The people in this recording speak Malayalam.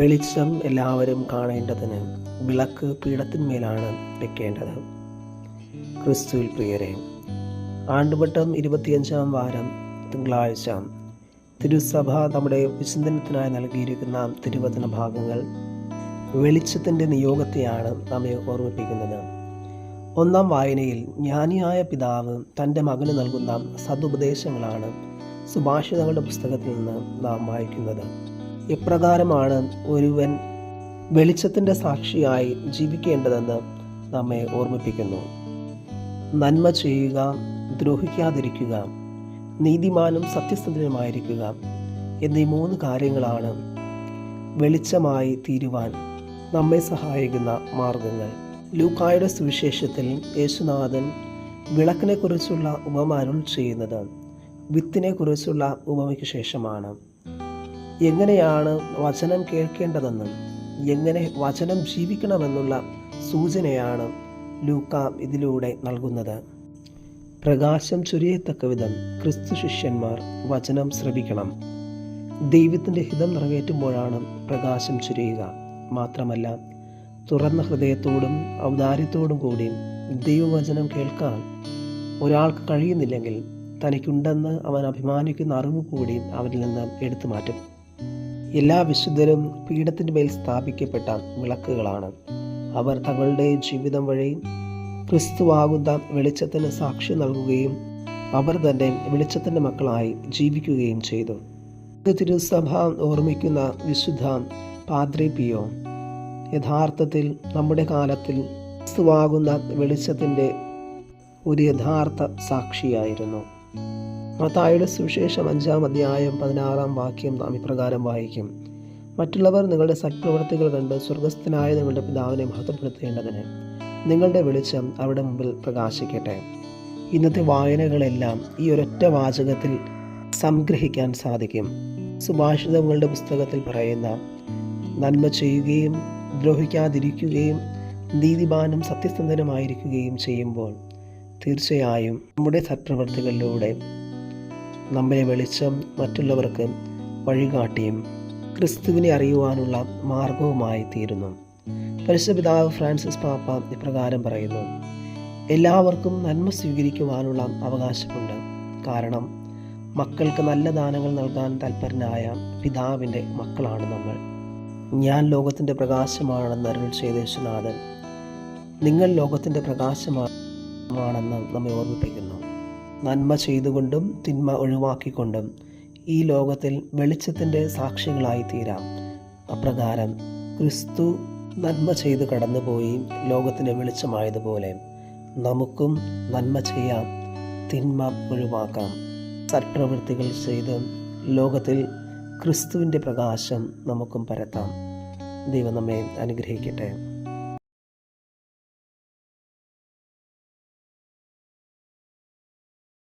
വെളിച്ചം എല്ലാവരും കാണേണ്ടതിന് വിളക്ക് പീഠത്തിന്മേലാണ് വെക്കേണ്ടത്. ക്രിസ്തുവിൽ പ്രിയരെ ആണ്ടുവട്ടം ഇരുപത്തിയഞ്ചാം വാരം തിങ്കളാഴ്ച തിരുസഭ നമ്മുടെ വിചിന്തനത്തിനായി നൽകിയിരിക്കുന്ന തിരുവചന ഭാഗങ്ങൾ വെളിച്ചത്തിന്റെ നിയോഗത്തെയാണ് നമ്മെ ഓർമ്മിപ്പിക്കുന്നത്. ഒന്നാം വായനയിൽ ജ്ഞാനിയായ പിതാവ് തന്റെ മകന് നൽകുന്ന സതുപദേശങ്ങളാണ് സുഭാഷിതങ്ങളുടെ പുസ്തകത്തിൽ നിന്ന് നാം വായിക്കുന്നത്. എപ്രകാരമാണ് ഒരുവൻ വെളിച്ചത്തിന്റെ സാക്ഷിയായി ജീവിക്കേണ്ടതെന്ന് നമ്മെ ഓർമ്മിപ്പിക്കുന്നു. നന്മ ചെയ്യുക ദ്രോഹിക്കാതിരിക്കുക നീതിമാനും സത്യസന്ധനുമായിരിക്കുക എന്നീ മൂന്ന് കാര്യങ്ങളാണ് വെളിച്ചമായി തീരുവാൻ നമ്മെ സഹായിക്കുന്ന മാർഗങ്ങൾ. ലൂക്കായുടെ സുവിശേഷത്തിൽ യേശുനാഥൻ വിളക്കിനെക്കുറിച്ചുള്ള ഉപമ അരുൾ ചെയ്യുന്നത് വിത്തിനെക്കുറിച്ചുള്ള ഉപമയ്ക്ക് ശേഷമാണ്. എങ്ങനെയാണ് വചനം കേൾക്കേണ്ടതെന്നും എങ്ങനെ വചനം ജീവിക്കണമെന്നുള്ള സൂചനയാണ് ലൂക്ക ഇതിലൂടെ നൽകുന്നത്. പ്രകാശം ചുരിയത്തക്ക വിധം ക്രിസ്തു ശിഷ്യന്മാർ വചനം ശ്രവിക്കണം. ദൈവത്തിന്റെ ഹിതം നിറവേറ്റുമ്പോഴാണ് പ്രകാശം ചുരിയുക. മാത്രമല്ല തുറന്ന ഹൃദയത്തോടും ഔദാര്യത്തോടും കൂടി ദൈവവചനം കേൾക്കാൻ ഒരാൾക്ക് കഴിയുന്നില്ലെങ്കിൽ തനിക്കുണ്ടെന്ന് അവൻ അഭിമാനിക്കുന്ന അറിവ് കൂടി അവരിൽ നിന്ന് എടുത്തു മാറ്റും എല്ലാ വിശുദ്ധരും പീഠത്തിന്റെ മേൽ സ്ഥാപിക്കപ്പെട്ട വിളക്കുകളാണ്. അവർ തങ്ങളുടെ ജീവിതം വഴി ക്രിസ്തുവാകുന്ന വെളിച്ചത്തിന് സാക്ഷി നൽകുകയും അവർ തന്നെ വെളിച്ചത്തിന്റെ മക്കളായി ജീവിക്കുകയും ചെയ്തു. തിരുസഭ ഓർമ്മിക്കുന്ന വിശുദ്ധ പാദ്രി പിയോ യഥാർത്ഥത്തിൽ നമ്മുടെ കാലത്തിൽ ക്രിസ്തുവാകുന്ന വെളിച്ചത്തിന്റെ ഒരു യഥാർത്ഥ സാക്ഷിയായിരുന്നു. മത്തായുടെ സുവിശേഷം അഞ്ചാം അധ്യായം പതിനാറാം വാക്യം നാം ഇപ്രകാരം വായിക്കും. മറ്റുള്ളവർ നിങ്ങളുടെ സത്പ്രവർത്തികൾ കണ്ട് സ്വർഗസ്ഥനായ നിങ്ങളുടെ പിതാവിനെ മഹത്വപ്പെടുത്തേണ്ടതിന് നിങ്ങളുടെ വെളിച്ചം അവരുടെ മുമ്പിൽ പ്രകാശിക്കട്ടെ. ഇന്നത്തെ വായനകളെല്ലാം ഈ ഒരൊറ്റ വാചകത്തിൽ സംഗ്രഹിക്കാൻ സാധിക്കും. സുഭാഷിതങ്ങളുടെ പുസ്തകത്തിൽ പറയുന്ന നന്മ ചെയ്യുകയും ദ്രോഹിക്കാതിരിക്കുകയും നീതിമാനും സത്യസന്ധനുമായിരിക്കുകയും ചെയ്യുമ്പോൾ തീർച്ചയായും നമ്മുടെ സത്പ്രവർത്തികളിലൂടെ നമ്മെ വെളിച്ചം മറ്റുള്ളവർക്ക് വഴികാട്ടിയും ക്രിസ്തുവിനെ അറിയുവാനുള്ള മാർഗവുമായി തീരുന്നു. പരിശുപിതാവ് ഫ്രാൻസിസ് പാപ്പ ഇപ്രകാരം പറയുന്നു എല്ലാവർക്കും നന്മ സ്വീകരിക്കുവാനുള്ള അവകാശമുണ്ട്. കാരണം മക്കൾക്ക് നല്ല ദാനങ്ങൾ നൽകാൻ തൽപരനായ പിതാവിന്റെ മക്കളാണ് നമ്മൾ. ഞാൻ ലോകത്തിന്റെ പ്രകാശമാണെന്ന് അരുൾ ചെയ്ത യേശുനാഥൻ നിങ്ങൾ ലോകത്തിന്റെ പ്രകാശമാണെന്ന് നമ്മെ ഓർമ്മിപ്പിക്കുന്നു. നന്മ ചെയ്തുകൊണ്ടും തിന്മ ഒഴിവാക്കിക്കൊണ്ടും ഈ ലോകത്തിൽ വെളിച്ചത്തിന്റെ സാക്ഷികളായി തീരാം അപ്രകാരം ക്രിസ്തു നന്മ ചെയ്ത് കടന്നുപോയി ലോകത്തിന് വെളിച്ചമായതുപോലെ നമുക്കും നന്മ ചെയ്യാം തിന്മ ഒഴിവാക്കാം. സത്പ്രവൃത്തികൾ ചെയ്ത് ലോകത്തിൽ ക്രിസ്തുവിന്റെ പ്രകാശം നമുക്കും പരത്താം. ദൈവം നമ്മെ അനുഗ്രഹിക്കട്ടെ.